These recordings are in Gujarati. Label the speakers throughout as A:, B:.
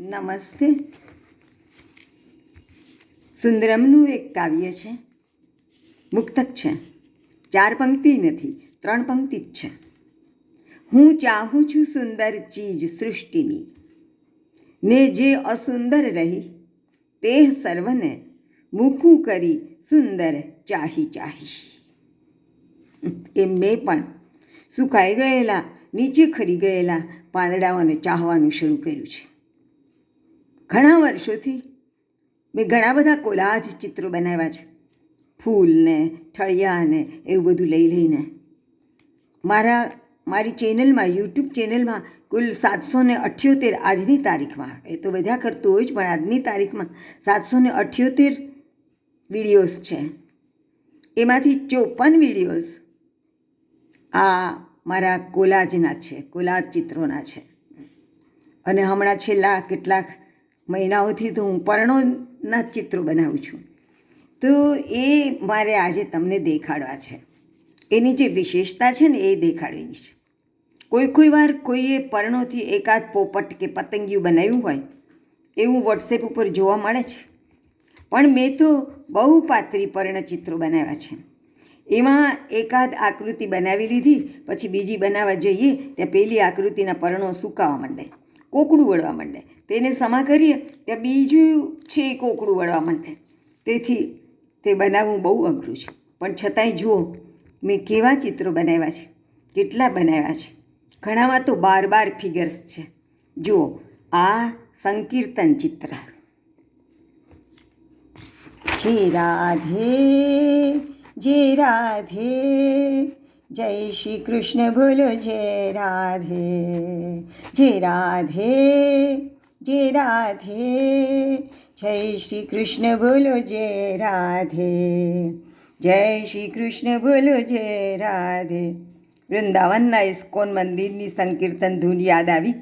A: નમસ્તે. સુંદરમનું એક કાવ્ય છે. મુક્તક છે. ચાર પંક્તિ નથી, ત્રણ પંક્તિ જ છે. હું ચાહું છું સુંદર ચીજ સૃષ્ટિની. ને જે અસુંદર રહી, તે સર્વને મૂકું કરી સુંદર ચાહી ચાહી. એમ મેં પણ સુકાઈ ગયેલા, નીચે ખરી ગયેલા પાંદડાઓને ચાહવાનું શરૂ કર્યું છે. ઘણા વર્ષોથી મેં ઘણા બધા કોલાજ ચિત્રો બનાવ્યા છે. ફૂલને, ઠળિયાને, એવું બધું લઈ લઈને. મારા, મારી ચેનલમાં, યુટ્યુબ ચેનલમાં કુલ સાતસો ને અઠ્યોતેર આજની તારીખમાં, એ તો બધા કરતું હોય જ, પણ આજની તારીખમાં સાતસો ને અઠ્યોતેર વિડીયોઝ છે. એમાંથી ચોપન વિડીયોઝ આ મારા કોલાજના છે, કોલાજ ચિત્રોના છે. અને હમણાં છેલ્લા કેટલાક મહિનાઓથી તો હું પર્ણોના ચિત્રો બનાવું છું. તો એ મારે આજે તમને દેખાડવા છે. એની જે વિશેષતા છે ને એ દેખાડવાની છે. કોઈ કોઈ વાર કોઈએ પર્ણોથી એકાદ પોપટ કે પતંગિયું બનાવ્યું હોય, એવું વોટ્સએપ ઉપર જોવા મળે છે. પણ મેં તો બહુ પાતળી પર્ણચિત્રો બનાવ્યા છે. એમાં એકાદ આકૃતિ બનાવી લીધી, પછી બીજી બનાવવા જઈએ, ત્યાં પેલી આકૃતિના પર્ણો સુકાવા માંડે, કોકડું વળવા માંડે. તેને સમા કરીએ ત્યાં બીજું છે કોકડું વળવા માટે. તેથી તે બનાવવું બહુ અઘરું છે. પણ છતાંય જુઓ, મેં કેવા ચિત્રો બનાવ્યા છે, કેટલા બનાવ્યા છે. ઘણામાં તો બાર બાર ફિગર્સ છે. જુઓ, આ સંકીર્તન ચિત્ર. જે રાધે જે રાધે, જય શ્રી કૃષ્ણ બોલો જય રાધે જય રાધે. જય રાધે, જય શ્રી કૃષ્ણ બોલો જય રાધે, જય શ્રી કૃષ્ણ બોલો જય રાધે. વૃંદાવનના ઇસ્કોન મંદિરની સંકીર્તન ધૂન યાદ આવી?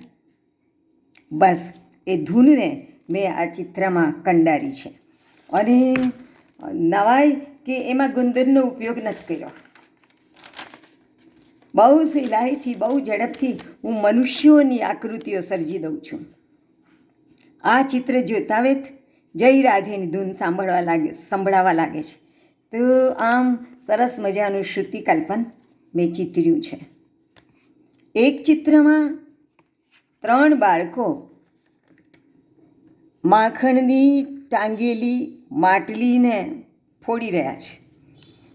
A: બસ, એ ધૂનને મેં આ ચિત્રમાં કંડારી છે. અને નવાઈ કે એમાં ગુંદરનો ઉપયોગ નથી કર્યો. બહુ સિલાઈથી, બહુ ઝડપથી હું મનુષ્યોની આકૃતિઓ સર્જી દઉં છું. આ ચિત્ર જોતા વેત જય રાધેની ધૂન સાંભળવા લાગે, સંભળાવા લાગે છે. તો આમ સરસ મજાનું શ્રુતિ કલ્પન મેં ચિતર્યું છે. એક ચિત્રમાં ત્રણ બાળકો માખણની ટાંગેલી માટલીને ફોડી રહ્યા છે.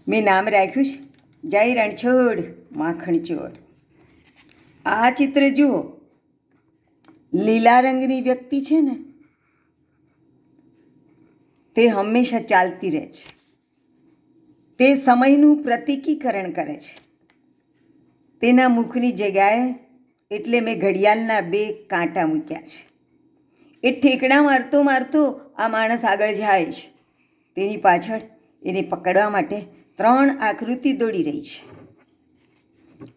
A: મેં નામ રાખ્યું છે, જય રણછોડ, માખણચોર. આ ચિત્ર જુઓ. લીલા રંગની વ્યક્તિ છે ને, તે હંમેશા ચાલતી રહે છે. તે સમયનું પ્રતિકીકરણ કરે છે. તેના મુખની જગ્યાએ એટલે મેં ઘડિયાળના બે કાંટા મૂક્યા છે. એ ઠેકડા મારતો મારતો આ માણસ આગળ જાય છે. તેની પાછળ એને પકડવા માટે ત્રણ આકૃતિ દોડી રહી છે.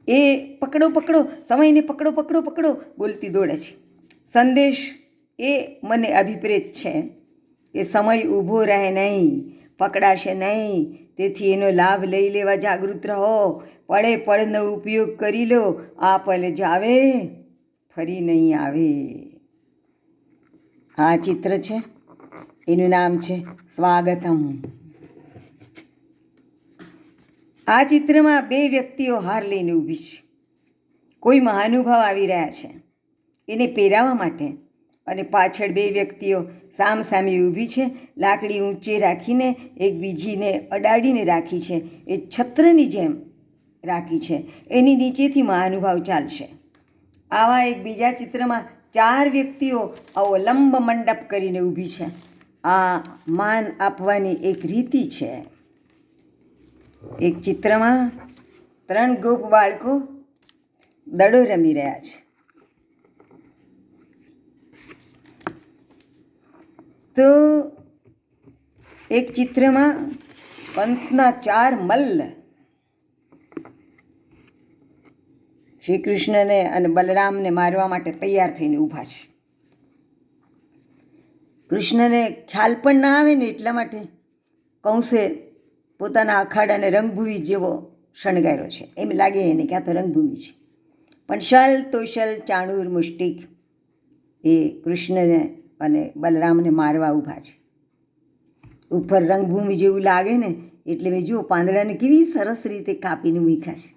A: એ પકડો પકડો, સમયને પકડો પકડો પકડો બોલતી દોડે છે. સંદેશ એ મને અભિપ્રેત છે. કે સમય ઊભો રહે નહીં, પકડાશે નહીં. તેથી એનો લાભ લઈ લેવા જાગૃત રહો. પળે પળનો ઉપયોગ કરી લો. આ પલ જાવે, ફરી નહીં આવે. આ ચિત્ર છે. એનું નામ છે સ્વાગતમ. આ ચિત્રમાં બે વ્યક્તિઓ હાર લઈને ઊભી છે. કોઈ મહાનુભાવ આવી રહ્યા છે. એને પહેરાવવા માટે. અને પાછળ બે વ્યક્તિઓ સામ સામે ઊભી છે. લાકડી ઊંચે રાખીને એક બીજીને અડાડીને રાખી છે. એ છત્રની જેમ રાખી છે. એની નીચેથી મહાનુભાવ ચાલશે. આવા એક બીજા ચિત્રમાં ચાર વ્યક્તિઓ આવો લંબ મંડપ કરીને ઊભી છે. આ માન આપવાની એક રીતિ છે. એક ચિત્રમાં ત્રણ ગોપ બાળકો દડો રમી રહ્યા છે. તો એક ચિત્રમાં કંસના ચાર મલ્લ શ્રી કૃષ્ણને અને બલરામને મારવા માટે તૈયાર થઈને ઊભા છે. કૃષ્ણને ખ્યાલ પણ ના આવે ને એટલા માટે કંસે પોતાના અખાડાને રંગભૂમિ જેવો શણગાર્યો છે. એમ લાગે એને ક્યાં તો રંગભૂમિ છે. પણ શલ તો શલ ચાણુર મુષ્ટિક. એ કૃષ્ણને અને બલરામને મારવા ઊભા છે. ઉપર રંગભૂમિ જેવું લાગે ને, એટલે મેં જુઓ પાંદડાને કેવી સરસ રીતે કાપીને મૂક્યા છે.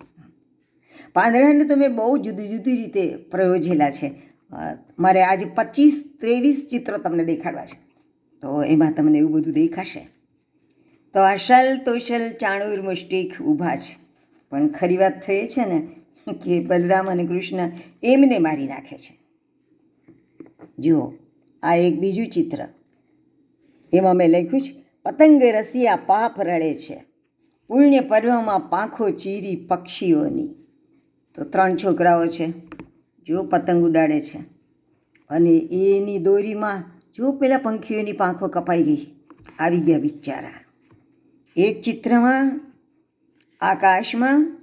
A: પાંદડાને તો મેં બહુ જુદી જુદી રીતે પ્રયોજેલા છે. મારે આજે પચીસ ત્રેવીસ ચિત્રો તમને દેખાડવા છે. તો એમાં તમને એવું બધું દેખાશે. તો અશલ તોશલ ચાણુર મુષ્ટિક ઊભા છે. પણ ખરી વાત થઈ છે ને, કે બલરામ અને કૃષ્ણ એમને મારી નાખે છે. જુઓ. આ એક બીજું ચિત્ર. એમાં મેં લખ્યું છે, પતંગ રસિયા પાપ રળે છે. પુણ્ય પર્વમાં પાંખો ચીરી પક્ષીઓની. તો ત્રણ છોકરાઓ છે, જો પતંગ ઉડાડે છે. અને એની દોરીમાં જો પેલા પંખીઓની પાંખો કપાઈ ગઈ, આવી ગયા બિચારા. એક ચિત્રમાં આકાશમાં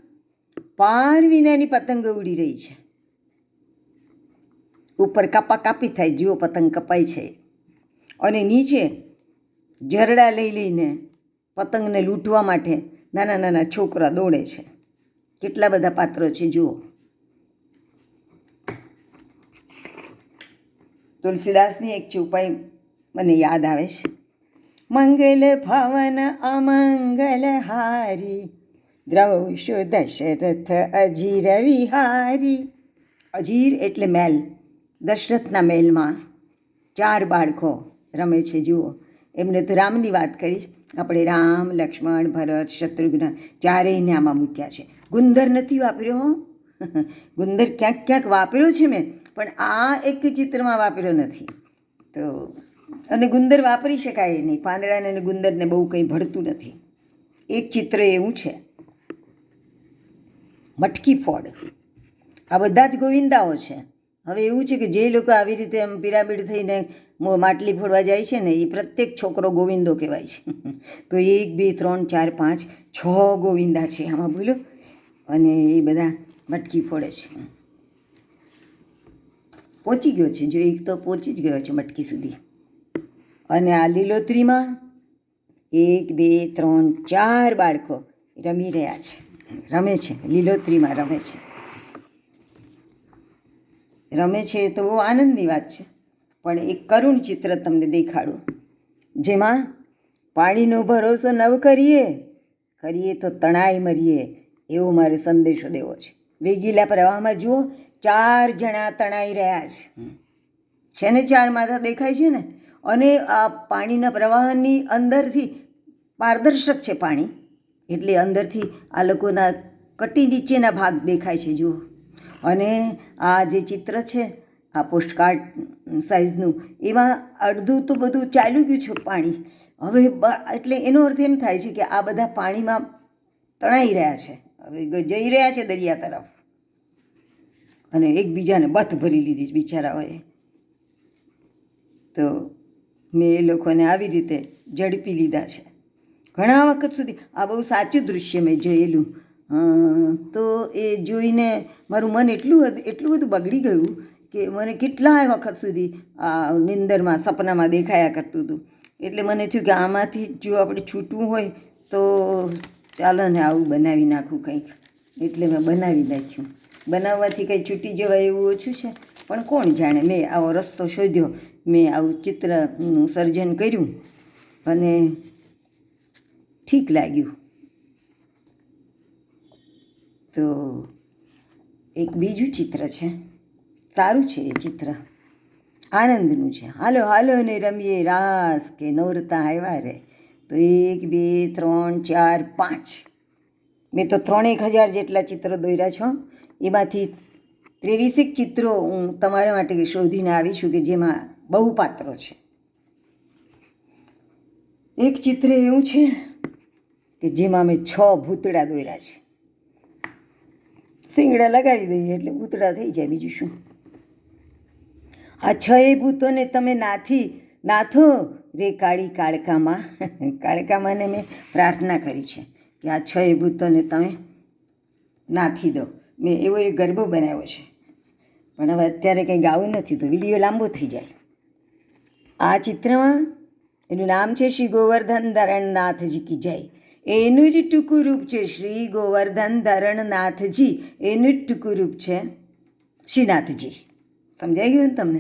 A: પાર વિનાની પતંગો ઉડી રહી છે. ઉપર કાપા કાપી થાય જીવો પતંગ કપાય છે. અને નીચે ઝરડા લઈ લઈને પતંગને લૂંટવા માટે નાના નાના છોકરા દોડે છે. કેટલા બધા પાત્રો છે જુઓ. તુલસીદાસની એક ચોપાઈ મને યાદ આવે છે. મંગલ ભવન અમંગલ હારી દ્રૌશો દશરથ અજીર વિહારી. અજીર એટલે મહેલ દશરથના મહેલમાં ચાર બાળકો રમે છે. જુઓ, એમને તો રામની વાત કરીશ આપણે રામ, લક્ષ્મણ, ભરત, શત્રુઘ્ન ચારેયને આમાં મૂક્યા છે. ગુંદર નથી વાપર્યો હો. ગુંદર ક્યાંક ક્યાંક વાપર્યો છે મેં, પણ આ એક ચિત્રમાં વાપર્યો નથી. તો અને ગુંદર વાપરી શકાય નહીં. પાંદડાને અને ગુંદરને બહુ કંઈ ભળતું નથી. એક ચિત્ર એવું છે. મટકી ફોડ. આ બધા જ ગોવિંદાઓ છે. હવે એવું છે કે જે લોકો આવી રીતે એમ પિરામિડ થઈને માટલી ફોડવા જાય છે ને, એ પ્રત્યેક છોકરો ગોવિંદો કહેવાય છે. તો એક, બે, ત્રણ, ચાર, પાંચ, છ ગોવિંદા છે આમાં બોલો અને એ બધા મટકી ફોડે છે. પહોંચી ગયો છે, જો એક તો પહોંચી જ ગયો છે મટકી સુધી. અને આ લીલોતરીમાં એક, બે, ત્રણ, ચાર બાળકો રમી રહ્યા છે. રમે છે, લીલોતરીમાં રમે છે. રમે છે તો બહુ આનંદની વાત છે. પણ એક કરુણ ચિત્ર તમને દેખાડું. જેમાં પાણીનો ભરોસો નવ કરીએ કરીએ તો તણાઈ મરીએ એવો મારે સંદેશો દેવો છે. વેગીલા પ્રવાહમાં જુઓ ચાર જણા તણાઈ રહ્યા છે. છે ને ચાર માથા દેખાય છે ને? અને આ પાણીના પ્રવાહની અંદરથી પારદર્શક છે પાણી. એટલે અંદરથી આ લોકોના કટી નીચેના ભાગ દેખાય છે જુઓ. અને આ જે ચિત્ર છે, આ પોસ્ટકાર્ડ સાઇઝનું એમાં અડધું તો બધું ચાલ્યું ગયું છે પાણી. હવે એટલે એનો અર્થ એમ થાય છે કે આ બધા પાણીમાં તણાઈ રહ્યા છે. હવે જઈ રહ્યા છે દરિયા તરફ. અને એકબીજાને બથ ભરી લીધી છે બિચારાઓએ. તો મેં એ લોકોને આવી રીતે ઝડપી લીધા છે. ઘણા વખત સુધી આ બહુ સાચું દૃશ્ય મેં જોયેલું. તો એ જોઈને મારું મન એટલું એટલું બધું બગડી ગયું કે મને કેટલાય વખત સુધી આ નિંદરમાં, સપનામાં દેખાયા કરતું હતું. એટલે મને થયું કે આમાંથી જો આપણે છૂટવું હોય તો ચાલો ને આવું બનાવી નાખું કંઈક. એટલે મેં બનાવી નાખ્યું. બનાવવાથી કંઈ છૂટી જવાય એવું ઓછું છે? પણ કોણ જાણે? મેં આવો રસ્તો શોધ્યો. મેં આવું ચિત્રનું સર્જન કર્યું અને ઠીક લાગ્યું. તો એક બીજું ચિત્ર છે. સારું છે એ ચિત્ર. આનંદનું છે. હાલો હાલો ને રમીએ. રાસ કે નવરતા આવ્યા રે. તો એક, બે, ત્રણ, ચાર, પાંચ. મેં તો ત્રણેક હજાર જેટલા ચિત્રો દોર્યા છો એમાંથી ત્રેવીસેક ચિત્રો હું તમારા માટે શોધીને આવી છું કે જેમાં બહુ પાત્રો છે. એક ચિત્ર એવું છે કે જેમાં મેં છ ભૂતડા દોર્યા છે. શિંગડા લગાવી દઈએ એટલે ઉતરા થઈ જાય બીજું શું? આ છ ભૂતોને તમે નાથી, નાથો રે કાળી કાળકામાં. કાળકામાંને મેં પ્રાર્થના કરી છે કે આ છ ભૂતોને તમે નાથી દો. મેં એવો એ ગરબો બનાવ્યો છે. પણ હવે અત્યારે કંઈ ગાવું નથી તો વીડિયો લાંબો થઈ જાય. આ ચિત્રમાં એનું નામ છે શ્રી ગોવર્ધન નાથજી કી જય. એનું જ ટૂંકું રૂપ છે શ્રી ગોવર્ધન ધરણનાથજી. એનું જ ટૂંકું રૂપ છે શ્રીનાથજી. સમજાઈ ગયું ને તમને?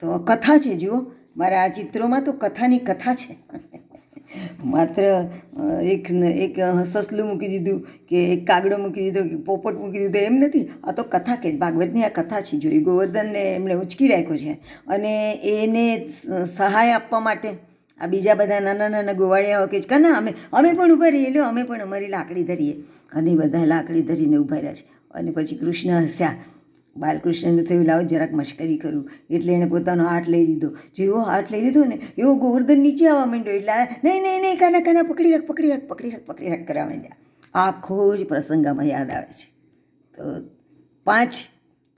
A: તો કથા છે, જુઓ. મારા આ ચિત્રોમાં તો કથાની કથા છે. માત્ર એક એક સસલું મૂકી દીધું કે એક કાગડો મૂકી દીધો કે પોપટ મૂકી દીધો એમ નથી. આ તો કથા કે ભાગવતની આ કથા છે જોઈ ગોવર્ધનને એમણે ઉચકી રાખ્યો છે. અને એને સહાય આપવા માટે આ બીજા બધા નાના નાના ગોવાળિયાઓ કે છે ના અમે અમે પણ ઊભા રહીએ લો અમે પણ અમારી લાકડી ધરીએ. અને બધા લાકડી ધરીને ઊભા રહ્યા છે. અને પછી કૃષ્ણ હસ્યા. બાલકૃષ્ણનું થયું, લાવો, જરાક મશ્કરી કરું. એટલે એણે પોતાનો હાથ લઈ લીધો. જેવો હાથ લઈ લીધો ને, એવો ગોવર્ધન નીચે આવવા માંડ્યો. એટલે નહીં નહીં નહીં, કાના કાના, પકડી રાખ પકડી રાખ પકડી રાખ પકડી રાખ, કરવા માંડ્યા. આખો જ પ્રસંગ આમાં યાદ આવે છે. તો પાંચ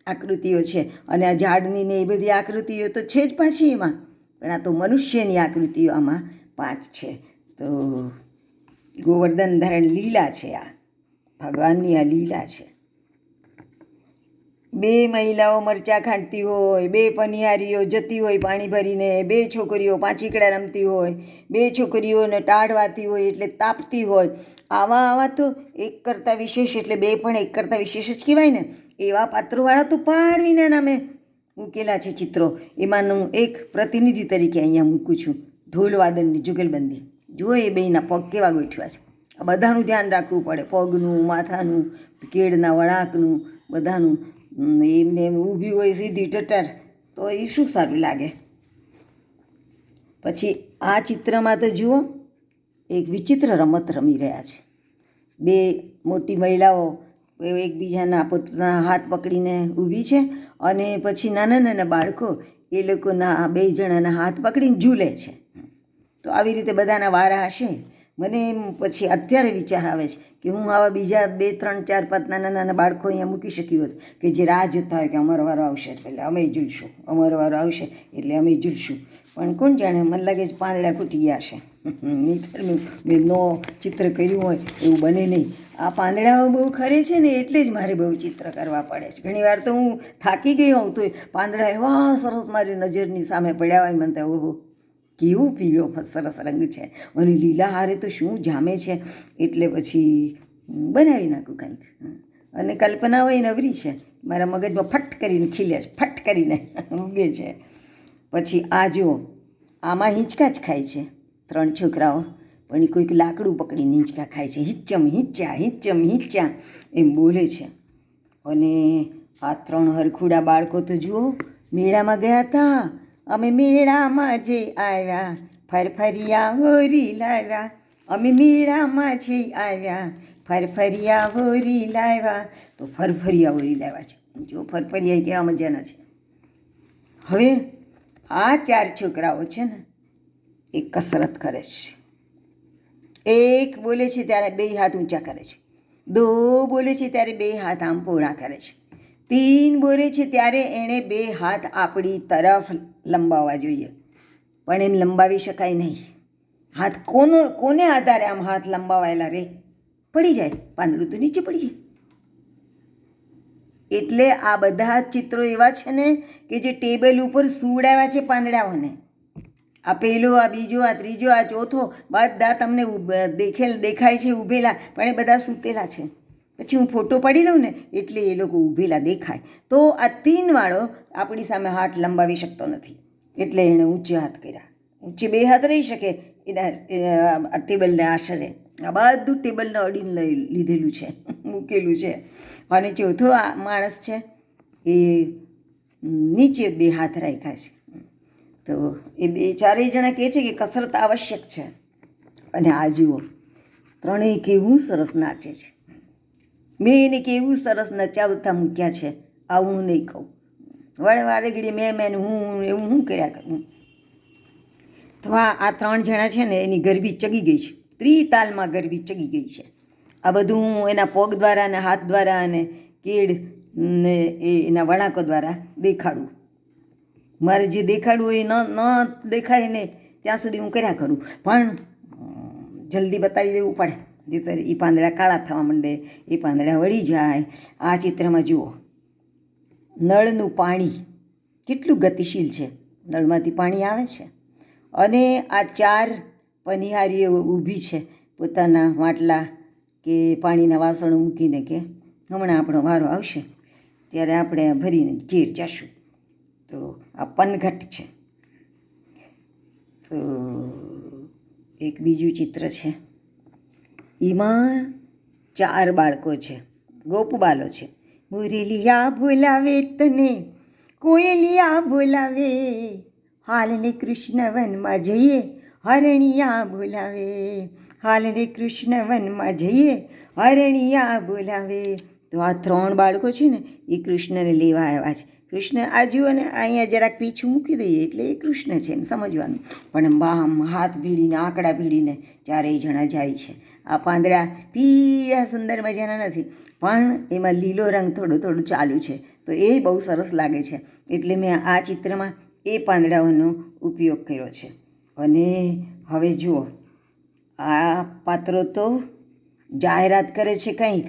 A: આકૃતિઓ છે. અને આ ઝાડની ને એ બધી આકૃતિઓ તો છે જ પાછી એમાં. પણ આ તો મનુષ્યની આકૃતિઓ આમાં પાંચ છે. તો ગોવર્ધન ધારણ લીલા છે આ. ભગવાનની આ લીલા છે. બે મહિલાઓ મરચાં ખાંટતી હોય, બે પનિહારીઓ જતી હોય પાણી ભરીને, બે છોકરીઓ પાંચીકડા રમતી હોય, બે છોકરીઓને ટાઢવાતી હોય એટલે તાપતી હોય. આવા આવા તો એક કરતાં વિશેષ એટલે બે પણ એક કરતાં વિશેષ જ કહેવાય ને. એવા પાત્રોવાળા તો પાર વિના નામે મૂકેલા છે ચિત્રો. એમાંનું એક પ્રતિનિધિ તરીકે અહીંયા મૂકું છું. ઢોલવાદનની જુગલબંધી. જુઓ એ બેના પગ કેવા ગોઠવ્યા છે. આ બધાનું ધ્યાન રાખવું પડે. પગનું, માથાનું, કેળના વળાંકનું, બધાનું. એમને એમ ઊભી હોય સીધી ટટર, તો એ શું સારું લાગે? પછી આ ચિત્રમાં તો જુઓ, એક વિચિત્ર રમત રમી રહ્યા છે. બે મોટી મહિલાઓ એકબીજાના પોતાના હાથ પકડીને ઊભી છે અને પછી નાના નાના બાળકો એ લોકોના બે જણાના હાથ પકડીને ઝૂલે છે. તો આવી રીતે બધાના વારા હશે. મને એમ પછી અત્યારે વિચાર આવે છે કે હું આવા બીજા બે, ત્રણ, ચાર, પાંચ નાના નાના બાળકો અહીંયા મૂકી શક્યું હોત કે જે રાહ જોતા હોય કે અમારો વારો આવશે એટલે અમે ઝૂલશું, અમારો વારો આવશે એટલે અમે ઝૂલશું. પણ કોણ જાણે, મને લાગે છે પાંદડા ખૂટી ગયા હશે. મેં મેં નો ચિત્ર કર્યું હોય એવું બને નહીં. આ પાંદડાઓ બહુ ખરે છે ને એટલે જ મારે બહુ ચિત્ર કરવા પડે છે. ઘણીવાર તો હું થાકી ગઈ હોઉં તો પાંદડા એવા સરસ મારી નજરની સામે પડ્યા હોય મને ઓહો, કેવો પીળો સરસ રંગ છે. અને લીલા હારે તો શું જામે છે? એટલે પછી બનાવી નાખું કંઈક. અને કલ્પના હોય નવરી છે. મારા મગજમાં ફટ કરીને ખીલે છે, ફટ કરીને ઉગે છે. પછી આ જો આમાં હિંચકા જ ખાય છે ત્રણ છોકરાઓ. પણ એ કોઈક લાકડું પકડીને હિંચકા ખાય છે. હિચ્ચમ હિંચા હિચ્ચમ હિંચા એમ બોલે છે. અને આ ત્રણ હરખુડા બાળકો તો જુઓ, મેળામાં ગયા હતા અમે મેળામાં જઈ આવ્યા, ફરફરિયા હોરી લાવ્યા. અમે મેળામાં જઈ આવ્યા, ફરફરિયા હોરી લાવ્યા. તો ફરફરિયા હોરી લાવ્યા છે. જો ફરફરિયા કેવા મજાના છે. હવે આ ચાર છોકરાઓ છે ને, એ કસરત કરે છે. એક બોલે છે ત્યારે બે હાથ ઊંચા કરે છે. દો બોલે છે ત્યારે બે હાથ આમ પહોળા કરે છે. તીન બોલે છે ત્યારે એણે બે હાથ આપણી તરફ લંબાવવા જોઈએ. પણ એમ લંબાવી શકાય નહીં. હાથ કોનો, કોને આધારે આમ હાથ લંબાવાયેલા રે? પડી જાય. પાંદડું તો નીચે પડી જાય. એટલે આ બધા ચિત્રો એવા છે ને કે જે ટેબલ ઉપર સુવડાવ્યા છે પાંદડાઓને. આ પહેલો, આ બીજો, આ ત્રીજો, આ ચોથો, બધા તમને દેખેલ, દેખાય છે ઊભેલા પણ એ બધા સૂતેલા છે. પછી હું ફોટો પાડી લઉં ને, એટલે એ લોકો ઊભેલા દેખાય. તો આ તીનવાળો આપણી સામે હાથ લંબાવી શકતો નથી. એટલે એણે ઊંચે હાથ કર્યા. ઊંચે બે હાથ રહી શકે એના ટેબલને આશરે. આ બધું ટેબલને અડીને લઈ લીધેલું છે, મૂકેલું છે. અને ચોથો આ માણસ છે, એ નીચે બે હાથ રાખ્યા છે. તો એ બે ચારેય જણા કહે છે કે કસરત આવશ્યક છે. અને આ જુઓ, ત્રણેય કેવું સરસ નાચે છે. મેં એને કેવું સરસ નચાવતા મૂક્યા છે, આવું હું નહીં કહું. વારે વારે ઘડી મેં મેં હું એવું હું કર્યા કરું? તો આ આ ત્રણ જણા છે ને, એની ગરબી ચગી ગઈ છે. ત્રિતાલમાં ગરબી ચગી ગઈ છે. આ બધું હું એના પગ દ્વારા અને હાથ દ્વારા અને કેડ ને એ એના વળાંકો દ્વારા દેખાડું. મારે જે દેખાડવું એ ન ન દેખાય ને ત્યાં સુધી હું કર્યા કરું. પણ જલ્દી બતાવી દેવું પડે. જેતર એ પાંદડા કાળા થવા માંડે, એ પાંદડા વળી જાય. આ ચિત્રમાં જુઓ. નળનું પાણી કેટલું ગતિશીલ છે. નળમાંથી પાણી આવે છે. અને આ ચાર પનિહારીઓ ઊભી છે પોતાના માટલા કે પાણીના વાસણો મૂકીને કે હમણાં આપણો વારો આવશે, ત્યારે આપણે ભરીને ઘેર જશું. તો આ પનઘટ છે. તો એક બીજું ચિત્ર છે. એમાં ચાર બાળકો છે. ગોપબાલો છે. મુરલિયા બોલાવે તને, કોયલિયા બોલાવે. હાલને કૃષ્ણ વનમાં જઈએ, હરણિયા બોલાવે. હાલને કૃષ્ણ વનમાં જઈએ, હરણિયા બોલાવે. તો આ ત્રણ બાળકો છે ને, એ કૃષ્ણને લેવા આવ્યા છે. કૃષ્ણ આ અને અહીંયા જરાક પીછું મૂકી દઈએ એટલે એ કૃષ્ણ છે એમ સમજવાનું. પણ બામ હાથ ભીડીને, આંકડા ભીડીને ચારેય જણા જાય છે. આ પાંદડા પીળા સુંદર મજાના નથી, પણ એમાં લીલો રંગ થોડો થોડું ચાલુ છે. તો એ બહુ સરસ લાગે છે. એટલે મેં આ ચિત્રમાં એ પાંદડાઓનો ઉપયોગ કર્યો છે. અને હવે જુઓ, આ પાત્રો તો જાહેરાત કરે છે કંઈક.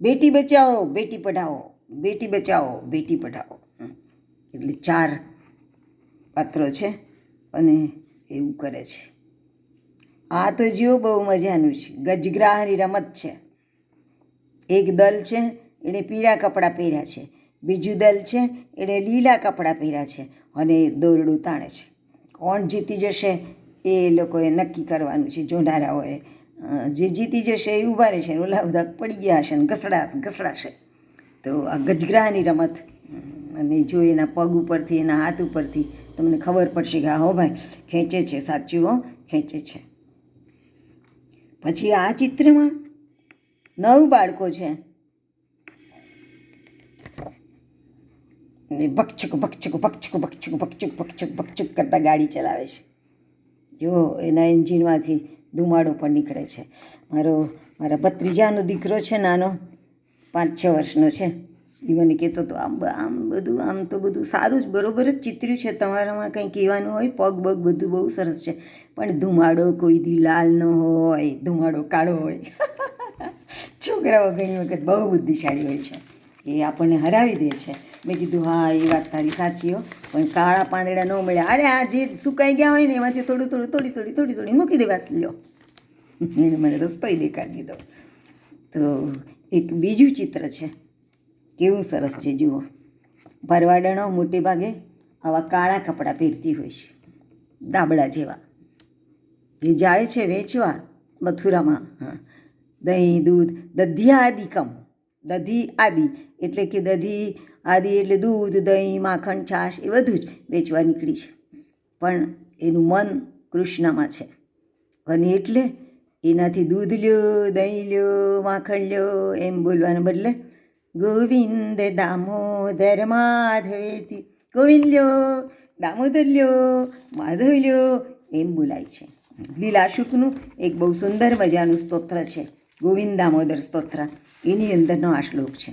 A: બેટી બચાવો, બેટી પઢાઓ. બેટી બચાવો, બેટી પઢાઓ એટલે ચાર પાત્રો છે અને એવું કરે છે. આ તો જીવો બહુ મજાનું છે. ગજગ્રાહની રમત છે. એક દલ છે, એણે પીળા કપડાં પહેર્યા છે. બીજું દલ છે, એણે લીલા કપડાં પહેર્યા છે અને દોરડું તાણે છે. કોણ જીતી જશે એ લોકોએ નક્કી કરવાનું છે. જોનારાઓએ જે જીતી જશે એ ઊભા રહેશે. ઓલા બધા પડી ગયા હશે ને ઘસડા ઘસડાશે. તો આ ગજગ્રાહની રમત, અને જો એના પગ ઉપરથી, એના હાથ ઉપરથી તમને ખબર પડશે કે હો ભાઈ, ખેંચે છે, સાચું, હો, ખેંચે છે. પછી આ ચિત્રમાં નવ બાળકો છે. ને ભકચુક ભકચુક ભકચુક ભકચુક ભકચુક ભકચુક ભકચુક કરતાં ગાડી ચલાવે છે. જો એના એન્જિનમાંથી ધુમાડો પણ નીકળે છે. મારો, મારા ભત્રીજાનો દીકરો છે નાનો પાંચ છ વર્ષનો છે. એ મને કહેતો હતો, આમ આમ બધું, આમ તો બધું સારું જ, બરોબર જ ચિત્ર્યું છે. તમારામાં કંઈ કહેવાનું હોય, પગ બગ બધું બહુ સરસ છે. પણ ધુમાડો કોઈથી લાલ ન હોય, ધુમાડો કાળો હોય. છોકરાઓ ઘણી વખત બહુ બુદ્ધિશાળી હોય છે. એ આપણને હરાવી દે છે. મેં કીધું, હા, એ વાત તારી સાચી હો. પણ કાળા પાંદડા ન મળ્યા. અરે, આ જે સુકાઈ ગયા હોય ને, એમાંથી થોડું થોડું, થોડી થોડી થોડી થોડી મૂકી દેવા લ્યો. એને મને રસ્તોય દેખાડી દીધો. તો એક બીજું ચિત્ર છે. કેવું સરસ છે, જુઓ. ભરવાડણો મોટે ભાગે આવા કાળા કપડાં પહેરતી હોય છે. દાબડા જેવા. એ જાય છે વેચવા મથુરામાં. હા. દહીં, દૂધ દધિયાદિકમ દધી આદિ. એટલે કે દધી આદિ એટલે દૂધ, દહીં, માખણ, છાશ એ બધું જ વેચવા નીકળી છે. પણ એનું મન કૃષ્ણમાં છે. અને એટલે એનાથી દૂધ લ્યો, દહીં લ્યો, માખણ લ્યો, એમ બોલવાને બદલે ગોવિંદ દામોદર માધવેતી ગોવિંદ લ્યો, દામોદર લ્યો, માધવ લ્યો, એમ બોલાય છે. લીલાશુકનું એક બહુ સુંદર મજાનું સ્તોત્ર છે. ગોવિંદ દામોદર સ્તોત્ર. એની અંદરનો આ શ્લોક છે.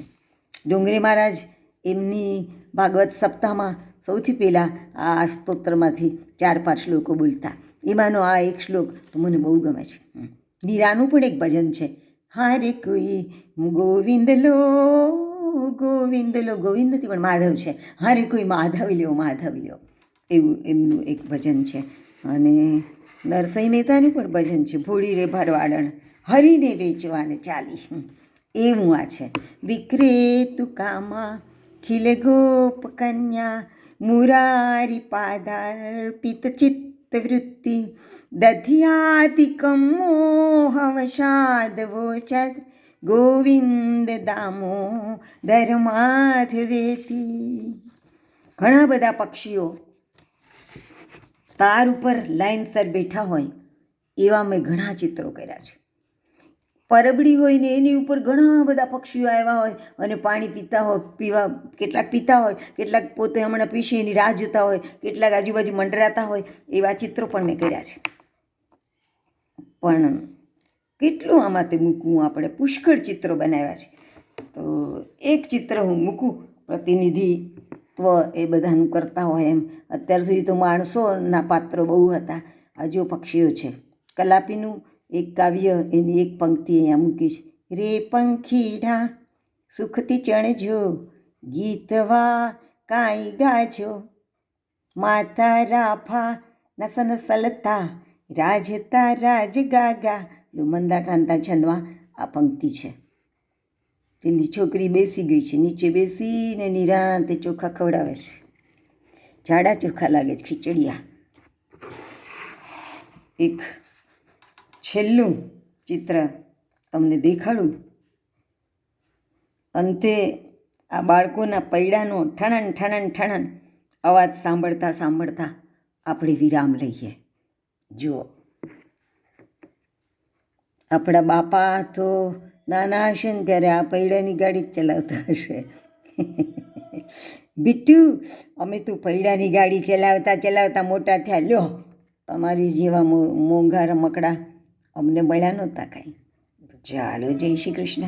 A: ડુંગરી મહારાજ, એમની ભાગવત સપ્તાહમાં સૌથી પહેલાં આ સ્તોત્રમાંથી ચાર પાંચ શ્લોકો બોલતા. એમાંનો આ એક શ્લોક તો મને બહુ ગમે છે. મીરાનું પણ એક ભજન છે. હારે કોઈ ગોવિંદ લો ગોવિંદ લો, ગોવિંદ નથી પણ માધવ છે. હારે કોઈ માધવ લ્યો માધવ લ્યો એવું એમનું એક ભજન છે. અને નરસિંહ મહેતાનું પણ ભજન છે. ભૂળી રે ભરવાડણ, હરીને વેચવાને ચાલી. એવું આ છે. વિક્રેતુ કામા ખીલે ગોપ કન્યા, મુરારી પાદાર્પિત ચિત્ત વૃત્તિ દધિયાદિકમ મોહવશાદવોચદ ગોવિંદ દામો ધર્માધવેતી ઘણા બધા પક્ષીઓ તાર ઉપર લાઈનસર બેઠા હોય, એવા મેં ઘણા ચિત્રો કર્યા છે. પરબડી હોય ને એની ઉપર ઘણા બધા પક્ષીઓ આવ્યા હોય અને પાણી પીતા હોય, પીવા, કેટલાક પીતા હોય, કેટલાક પોતે હમણાં પીશે, એની રાહ જોતા હોય, કેટલાક આજુબાજુ મંડરાતા હોય, એવા ચિત્રો પણ મેં કર્યા છે. પણ કેટલું આમાં તે મૂકવું આપણે? પુષ્કળ ચિત્રો બનાવ્યા છે. તો એક ચિત્ર હું મૂકું પ્રતિનિધિત્વ એ બધાનું કરતા હોય એમ. અત્યાર સુધી તો માણસોના પાત્રો બહુ હતા. હજુ પક્ષીઓ છે. કલાપીનું એક કાવ્ય એની એક પંક્તિ અહીંયા મૂકી છે. રે પંખીડા, સુખથી ચણજો ગીતવા કાંઈ ગાજો. માતા રાફા નસન સલતા રાજતા રાજ ગાગા. મંદા કાંતા છંદમાં આ પંક્તિ છે. તેની છોકરી બેસી ગઈ છે. નીચે બેસીને નિરાંતે ચોખા ખવડાવે છે. જાડા ચોખા લાગે છે, ખીચડિયા. એક છેલ્લું ચિત્ર તમને દેખાડું. અંતે આ બાળકોના પૈડાનો ઠણન ઠણન ઠણન અવાજ સાંભળતા સાંભળતા આપણે વિરામ લઈએ. જુઓ. આપણા બાપા તો નાના હશે ને ત્યારે આ પૈડાની ગાડી જ ચલાવતા હશે. બિટ્ટુ, અમે તું પૈડાની ગાડી ચલાવતા ચલાવતા મોટા થયા. લ્યો, તમારી જેવા મોંઘા રમકડા અમને મળ્યા નહોતા કાંઈ. ચાલો જય શ્રી કૃષ્ણ.